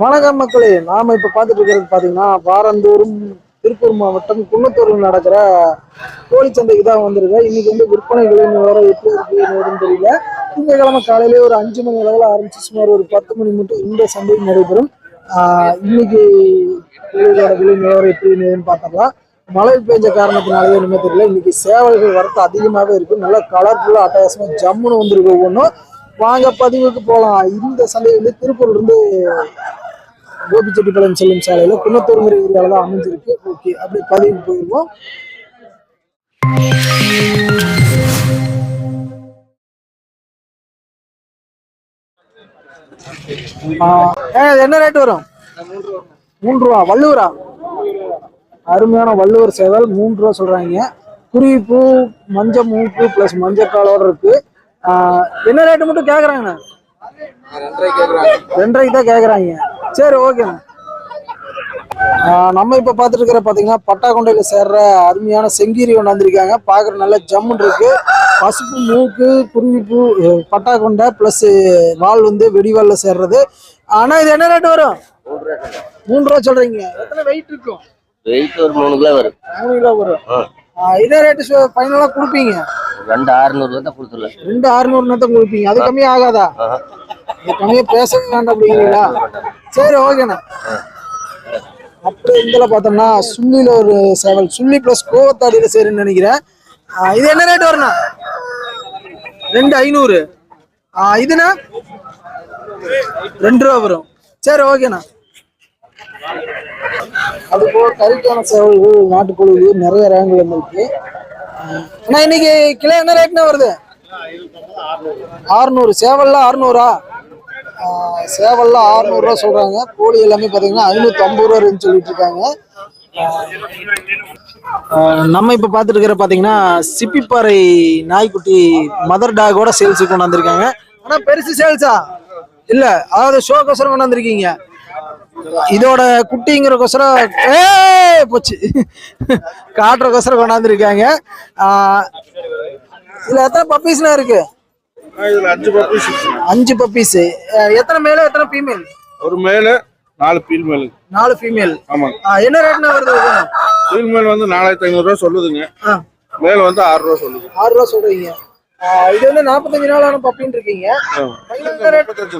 வணக்கம் மக்களே. நாம இப்ப பார்த்துட்டு இருக்கிறது பாத்தீங்கன்னா வாரந்தோறும் திருப்பூர் மாவட்டம் குன்னத்தூரில் நடக்கிற கோழி சந்தைக்கு தான் வந்திருக்கு இன்னைக்கு வந்து விற்பனை விலை நிலவரம் எப்படி இருக்கு தெரியல. திங்கக்கிழமை காலையிலே ஒரு அஞ்சு மணி அளவில் ஆரம்பிச்சு சுமார் ஒரு பத்து மணி மட்டும் இந்த சந்தை நடைபெறும். இன்னைக்கு கோழிகளோட விலை நிலவரம் எப்படி பார்த்தோம்னா மழை பெஞ்ச காரணத்தினாலேயே ஒன்றுமே தெரியல. இன்னைக்கு சேவல்கள் வரத்து அதிகமாகவே இருக்கும் நல்லா கலர்ஃபுல்லாக அட்டகாசமாக ஜம்முன்னு வந்திருக்கு ஒவ்வொன்றும். வாங்க பதிவுக்கு போகலாம் இந்த சந்தையில் திருப்பூர்ல இருந்து கோபிச்செட்டிப்பாளையம் செல்லும் சாலையில குன்னத்தூருங்கிற ஏரியால தான் அமைஞ்சிருக்கு. ஓகே அப்படி பதிவுக்கு போயிடுவோம். ஆஹ் ஏன் என்ன ரேட் வரும்? மூன்று ரூபா. வள்ளுவரா? அருமையான வள்ளுவர் சேவல் மூன்று ரூபா சொல்றாங்க. குறிப்பு மஞ்சள் மூக்கு பிளஸ் மஞ்சள் காலோட இருக்கு. என்ன ரேட்டு மட்டும் கேக்குறாங்கண்ணா? ரெண்டரைக்கு தான் கேக்குறாங்க. சரி ஓகேண்ணா நம்ம இப்ப பார்த்துட்டு இருக்கிற பாத்தீங்கன்னா பட்டாக்கொண்டையில சேர்ற அருமையான செங்கீரி ஒன்று வந்திருக்காங்க. பாக்குற நல்ல ஜம்முன் இருக்கு. பசுப்பு மூக்கு குருவிப்பூ பட்டாக்கொண்டை பிளஸ் வால் வந்து வெடிவால்ல சேர்றது. ஆனா இது என்ன ரேட் வரும்? மூணு ரூபா சொல்றீங்க. எத்தனை வெயிட் இருக்கும்? வெயிட் ஒரு மூணு கிலோ வரும். மூணு கிலோ வரும். இதே ரேட்டு ஃபைனலா கொடுப்பீங்க. ரெண்டு அறுநூறு தான் கொடுத்துடலாம் ரெண்டு அறுநூறு தான் கொடுப்பீங்க. அது கம்மியா ஆகாதா? இது கம்மியா பேச வேண்டாம் அப்படிங்கிறீங்களா? சரி ஓகேண்ணா அப்படி இதுல பார்த்தோம்னா சுள்ளியில ஒரு சேவல். சுள்ளி பிளஸ் கோவத்தாடியில சரின்னு நினைக்கிறேன். இது என்ன ரேட் வரும்ண்ணா? ரெண்டு ஐநூறு. இதுண்ணா ரெண்டு ரூபா வரும். சரி ஓகேண்ணா அது போக கறிக்கான சேவல்கள் நாட்டுக்கோழி நிறைய ரேங்கில் இருக்கு ஆனால் இன்னைக்கு கிலோ என்ன ரேட்னா வருது? ஆறுநூறு. சேவல்லாம் ஆறுநூறா? சேவல்லாம் ஆறுநூறுவா சொல்றாங்க. கோழி எல்லாமே பார்த்தீங்கன்னா ஐநூற்றி ஐம்பது ரூபா சொல்லிட்டு இருக்காங்க. நம்ம இப்போ பார்த்துட்டு இருக்கிற பார்த்தீங்கன்னா சிப்பிப்பாறை நாய்க்குட்டி மதர் டாகோட சேல்ஸுக்கு கொண்டாந்துருக்காங்க ஆனால் பெருசு சேல்ஸா இல்லை அதாவது ஷோக்கோசரம் கொண்டாந்துருக்கீங்க இதோட குட்டிங்கிறக்கோசரம் ஏ போச்சு. காட்டுறக்கோசரம் கொண்டாந்துருக்காங்க. இதுல எத்தனை பப்பீஸ்லாம் இருக்கு? அஞ்சு பப்பீஸ் அஞ்சு பப்பீஸ் எத்தனை மேல எத்தனை ஃபீமேல் ஒரு மேலு நாலு ஃபீல்மேலு நாலு ஃபீமேல் ஆமாங்க என்ன ரேட்னா வருது? ஃபீல்மேல் வந்து நாலாயிரத்தி ஐநூறு ரூபா சொல்லுதுங்க. மேல் வந்து ஆறு ரூபா சொல்லுது. ஆறு ரூபா சொல்றீங்க. இது வந்து நாற்பத்தஞ்சு நாளான பப்பின்னு இருக்கீங்க.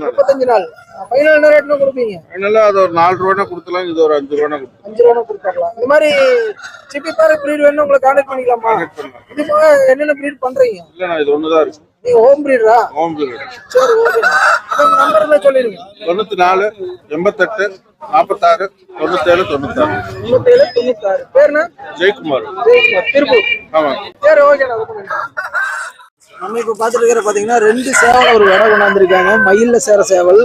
முப்பத்தஞ்சு நாள். நாள் ஃபைனல் என்ன ரேட்னா கொடுப்பீங்க? அதனால அது ஒரு நாலு ரூபா கொடுத்துலாம் இது ஒரு அஞ்சு ரூபா கொடுத்து அஞ்சு ரூபா கொடுத்துடலாம். இந்த மாதிரி சிப்பி பாரு ப்ரீட் வேணும் உங்களை கான்டாக்ட் பண்ணிக்கலாமா? இது போக என்னென்ன ப்ரீட் பண்றீங்க? இல்லைண்ணா இது ஒன்று தான் இருக்கு நீங்க ஹோம் ப்ரீடரா ஹோம் பீரியட் சரி ஓகே உங்க நம்பர் சொல்லிடுங்க. நாலு எண்பத்தெட்டு நாற்பத்தாறு தொண்ணூத்தேழு தொண்ணூத்தாறு. தொண்ணூத்தேழு தொண்ணூத்தாறு. பேருண்ணா ஜெயக்குமார். ஜெயக்குமார். திருப்பூர். ஆமாங்க. சரி ஓகேண்ணா. நம்ம இப்ப பாத்துட்டு இருக்கிற பாத்தீங்கன்னா ரெண்டு சேவல் ஒரு விட கொண்டாந்துருக்காங்க. மயில்ல சேர சேவல்.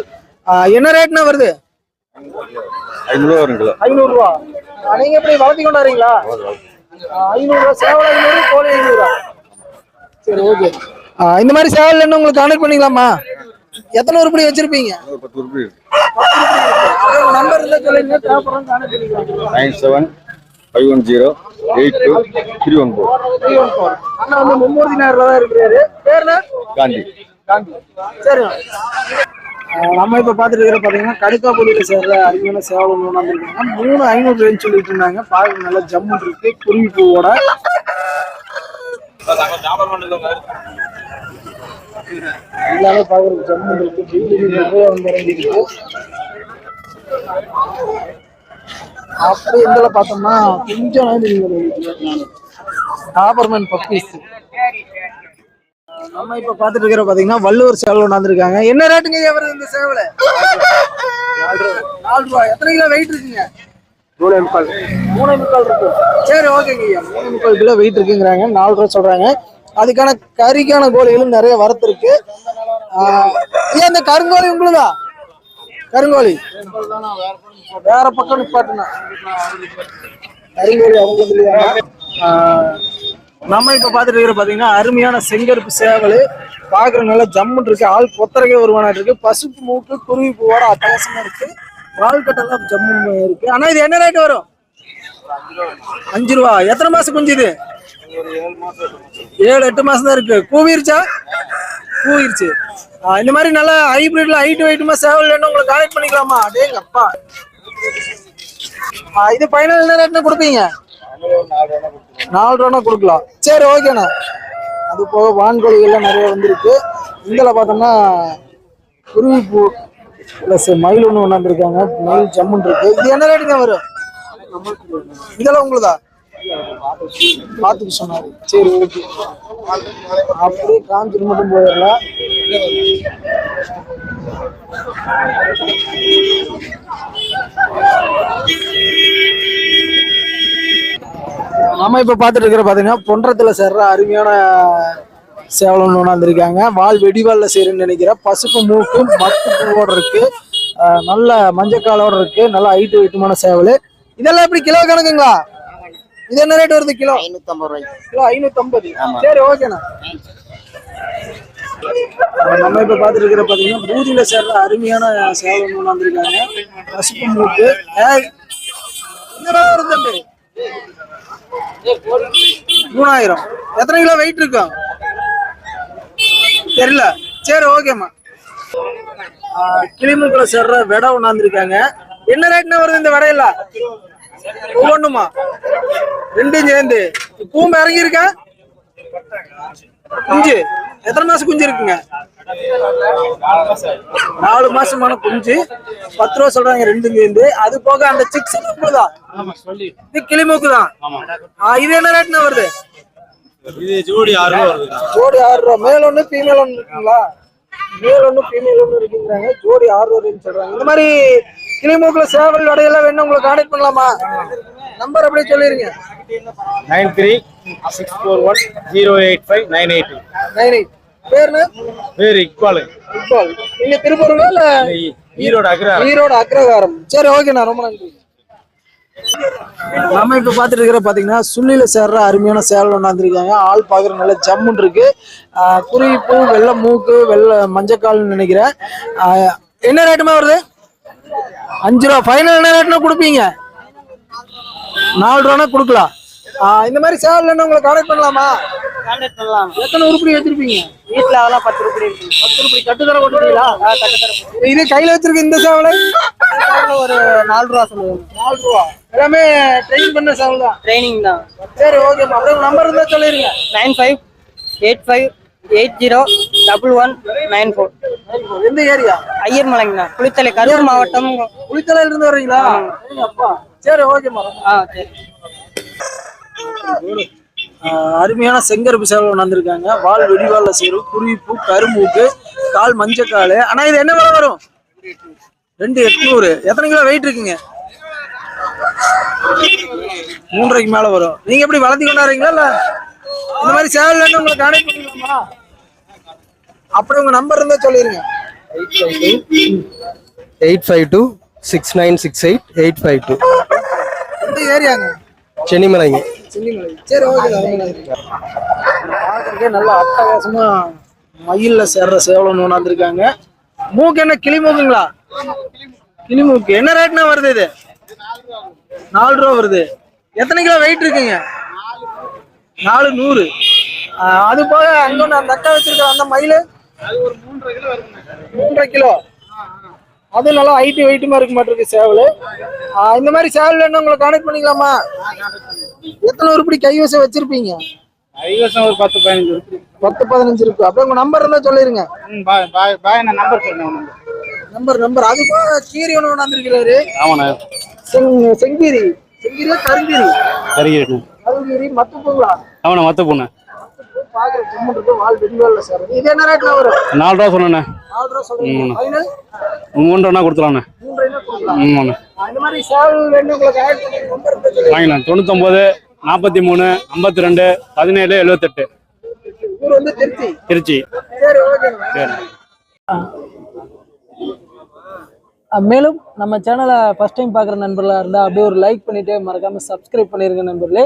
என்ன ரேட்னா வருது? ஐநூறுவா வரும் கிலோ. ஐநூறு ரூபா ஆஹ் நீங்க எப்படி வளர்த்தி கொண்டாடுறீங்களா? ஆஹ் ஐநூறு ரூபா சேவல் ஐநூறு கோழி ஐநூறுரூவா சரி ஓகே. இந்த மாதிரி சேவல் என்ன உங்களுக்கு கனெக்ட் பண்ணிக்கலாமா? எத்தனை உருப்படி வச்சிருப்பீங்க? நம்பர் இருந்தா சொல்லுங்க nine seven five one zero eight two three one four. அண்ணா வந்து மும்மூர்த்தி நகர்ல தான் இருக்கிறாரு பேருண்ணா காந்தி. காந்தி சரி நம்ம இப்ப பாத்துட்டு இருக்கிற பாத்தீங்கன்னா கடுக்காப்பொடியில சேர்ற அருமையான சேவல் ஒன்று வந்திருக்காங்க மூணு ஐநூறு ரேஞ்ச் சொல்லிட்டு இருந்தாங்க. பார்க்க நல்லா ஜம்மு இருக்கு. குருவி பூவோட. எல்லாமே பார்க்கறதுக்கு ஜம்மு இருக்கு. வந்து இறங்கிருக்கு அப்படி இதுல பார்த்தோம்னா கொஞ்சம் டாபர்மேன் பப்பீஸ் நம்ம இப்ப பாத்துட்டு இருக்கிற பாத்தீங்கன்னா வள்ளுவர் சேவல் கொண்டாந்துருக்காங்க என்ன ரேட்டுங்க வருது இந்த சேவல? நாலு ரூபாய் எத்தனை கிலோ வெயிட் இருக்குங்க? மூணே முக்கால். மூணே முக்கால் இருக்கும் சரி ஓகேங்க ஐயா. மூணே முக்கால் கிலோ வெயிட் இருக்குங்கிறாங்க. நாலு ரூபா சொல்றாங்க. அதுக்கான கறிக்கான கோழிகளும் நிறைய வரத்து இருக்கு. ஐயா இந்த கருங்கோழி உங்களுதா? கருங்கோழி. வேற பக்கம் நிப்பாட்டுனா. கருங்கோழி அவங்க நம்ம இப்ப பாத்துட்டு இருக்கிற பாத்தீங்கன்னா அருமையான செங்கருப்பு சேவல். பாக்குற நல்லா ஜம்முன்னு இருக்கு. ஆள் கொத்தரகே வருவானா இருக்கு. பசுப்பு மூக்கு குருவி பூவோட அத்தியாசமா இருக்கு. வால் கட்டெல்லாம் ஜம்முன்னு இருக்கு. ஆனா இது என்ன ரேட் வரும்? அஞ்சு ரூபா. எத்தனை மாசம் குஞ்சு இது? ஏழு எட்டு மாசம் தான் இருக்கு. கூவிருச்சா? போயிருச்சு. இந்த மாதிரி நல்ல ஹைபிரிட்ல ஹைட் வெயிட்டுமா சேவல் வேணும் உங்களுக்கு கலெக்ட் பண்ணிக்கலாமா? அடேங்க அப்பா. இது ஃபைனல் என்ன ரேட்னு கொடுப்பீங்க? நாலு ரூபா கொடுக்கலாம். சரி ஓகேண்ணா அது போக வான்கோழிகள்லாம் நிறைய வந்திருக்கு. இதில் பார்த்தோம்னா குருவிப்பூ ப்ளஸ் மயில் ஒன்று கொண்டாந்துருக்காங்க. மயில் ஜம்முன் இருக்கு. இது என்ன ரேட்டுங்க வரும்? இதெல்லாம் உங்களுதா? பார்த்துக்க சொன்னார். சரி ஓகே. அப்படியே காஞ்சிட்டு மட்டும் போயிடலாம் நம்ம இப்ப பார்த்துட்டு இருக்கிற பாத்தீங்கன்னா பொன்றத்துல சேர்ற அருமையான சேவலம் வந்திருக்காங்க வால் வெடிவால்ல செய்யறேன்னு நினைக்கிறேன் பசுப்பு மூக்கும் மத்து பூவோட இருக்கு நல்ல மஞ்சக்காலோட இருக்கு. நல்ல ஹைட்டு வெயிட்டுமான சேவல். இதெல்லாம் எப்படி கிலோ கணக்குங்களா? இது என்ன ரேட் வருது கிலோ? ஐநூத்தம்பது ரூபாய்க்கு. கிலோ ஐநூத்தம்பது. சரி ஓகேண்ணா நம்ம இப்ப பார்த்துட்டு இருக்கிற பாத்தீங்கன்னா பூதியில சேர்ற அருமையான பசுப்பு மூக்கு ஏய், என்னடா வருது தம்பி? மூணாயிரம். எத்தனை கிலோ வெயிட் இருக்கும் தெரியல. சரி ஓகேம்மா கிளிமுக்குள்ள சேர்ற விடை ஒண்ணாந்துருக்காங்க என்ன ரேட்னா வருது இந்த விடையில? ஒவ்வொன்றுமா ரெண்டும் சேர்ந்து. பூம்பு இறங்கி இருக்கா குஞ்சு. எத்தனை மாசம் குஞ்சு இருக்குங்க? நாலு மாசமான குஞ்சு. பத்து ரூபா சொல்றாங்க ரெண்டும் சேர்ந்து. அது போக அந்த சிக்ஸ் தான் இது கிளிமூக்கு தான் இது என்ன ரேட்னா வருது? இது ஜோடி ஆறு ரூபா வருது ஜோடி ஆறு ரூபா. மேல் ஒண்ணு ஃபீமேல் இருக்குங்களா? மேல் ஒண்ணு ஃபீமேல் ஒண்ணு இருக்குங்கிறாங்க. ஜோடி ஆறு ரூபாய்ன்னு சொல்றாங்க. இந்த மாதிரி கிளிமூக்குல சேவல் வடையெல்லாம் வேணும் உங்களுக்கு கான்டாக்ட் பண்ணலாமா? நம்பர் அப்படியே சொல்லிருங்க. Nine three six four one zero eight five nine eight nine eight. பேருன்னு பேர் இக்பால். இக்பால். நீங்க திருப்பூருங்களா இல்ல ஈரோடு அக்ரா ஈரோடு அக்ரகாரம் சரி ஓகேண்ணா ரொம்ப நன்றி. நம்ம இப்ப பாத்துட்டு இருக்கிற பாத்தீங்கன்னா சுள்ளியில சேர்ற அருமையான சேவல் ஒண்ணாந்துருக்காங்க ஆள் பாக்குற நல்ல ஜம்முன் இருக்கு. ஆஹ் குருவி பூ வெள்ளை மூக்கு வெள்ளை மஞ்சக்கால்னு நினைக்கிறேன். என்ன ரேட்டுமா வருது? அஞ்சு ரூபா ஃபைனல் என்ன ரேட்னா கொடுப்பீங்க? நாலு ரூபானா கொடுக்கலாம். இந்த மாதிரி சேவல் உங்களை கான்டாக்ட் பண்ணலாமா? கான்டாக்ட் பண்ணலாம். எத்தனை உருப்படி வச்சிருப்பீங்க? வீட்டில் அதெல்லாம் பத்து இருக்கு. பத்து ரூபாய் கட்டுத்தர போட்டுருக்கீங்களா? கட்டுத்தர இது கையில வச்சிருக்க இந்த சேவலை? ஒரு நாலு ரூபா சொல்லுவாங்க நாலு ரூபா. எல்லாமே ட்ரெயின் பண்ண சேவல் தான். ட்ரைனிங் தான். சரி ஓகே அப்படியே உங்க நம்பர் இருந்தா சொல்லிருங்க. Nine five eight five eight zero double one nine four எந்த ஏரியா? ஐயர்மலைங்கண்ணா. குளித்தலை கரூர் மாவட்டம். குளித்தலையில இருந்து வர்றீங்களா? சரி ஓகேம்மா ஆ சரி. ஆஹ் அருமையான செங்கருப்பு சேவல் வந்திருக்காங்க. வால் வெடிவால்ல சேரும் குருவிப்பூ கரும்பூக்கு கால் மஞ்சக்கால். ஆனா இது என்ன விலை வரும்? ரெண்டு எட்நூறு. எத்தனை கிலோ வெயிட் இருக்குங்க? மூன்றரைக்கு மேல வரும். நீங்க எப்படி வளர்த்தி கொண்டாடுறீங்களா இல்ல? இந்த மாதிரி சேவல் வேணும் உங்களுக்கு கான்டாக்ட் பண்ணிக்கலாமா அப்படி உங்க நம்பர் இருந்தா சொல்லிருங்க. Eight five two six nine six eight eight five two. எந்த ஏரியாங்க. சென்னிமலைங்க. சென்னிமலை. சரி ஓகே நல்ல அட்டகாசமா மயில்ல சேர்ற சேவலம் கொண்டாந்துருக்காங்க மூக்கு என்ன கிளி மூக்குங்களா? கிளி மூக்கு. என்ன ரேட்னா வருது இது? நாலு ரூபா வருது. எத்தனை கிலோ வெயிட் இருக்குங்க? நாலு நூறு. அது போக அங்க அந்த அக்கா வச்சிருக்க அந்த மயில்? மூன்றரை கிலோ அது நல்லா ஹைட்டு வெயிட்டுமா இருக்க மாட்டிருக்கு சேவல் இந்த மாதிரி சேவல் வேணும் உங்களை கான்டாக்ட் பண்ணிக்கலாமா? எத்தனை உருப்படி கைவசம் வச்சிருப்பீங்க? ஐவசம் ஒரு பத்து பதினஞ்சு இருக்கு. பத்து பதினஞ்சு இருக்கு. அப்படியே உங்க நம்பர் இருந்தா சொல்லிருங்க. நம்பர் சொன்னேன் நம்பர் நம்பர் அது போக கீரி ஒன்று கொண்டாந்துருக்கிறாரு ஆமாண்ணா செங் செங்கீரி. செங்கீரியா கருங்கீரி? கருங்கீரி. மத்து பூங்களா ஆமாண்ணா மத்த பொண்ணு பாக்குற ஜம்மன் இருக்கு வால் வெடிவால்ல சார். இது என்ன ரேட்ல வரும்? நாலு ரூபா சொன்னேண்ணே நாலு ரூபா சொல்லுங்க. ஃபைனல் மூன்று ரூபா கொடுத்துலாண்ணே மூன்று ரூபா கொடுக்கலாம் ஆமாண்ணே இந்த மாதிரி சேவல் வேணும் உங்களுக்கு add பண்ணி number இருந்தா சொல்லுங்க. வாங்கிக்கலாம் தொண்ணூத்தொம்பது நாற்பத்தி மூணு ஐம்பத்தி ரெண்டு பதினேழு எழுபத்தெட்டு ஊர் வந்து திருச்சி. திருச்சி. சரி ஓகே சரி. மேலும் நம்ம சேனலை ஃபஸ்ட் டைம் பார்க்குற நண்பர்களாக இருந்தால் அப்படியே ஒரு லைக் பண்ணிவிட்டு மறக்காமல் சப்ஸ்கிரைப் பண்ணிருங்க நண்பர்களே.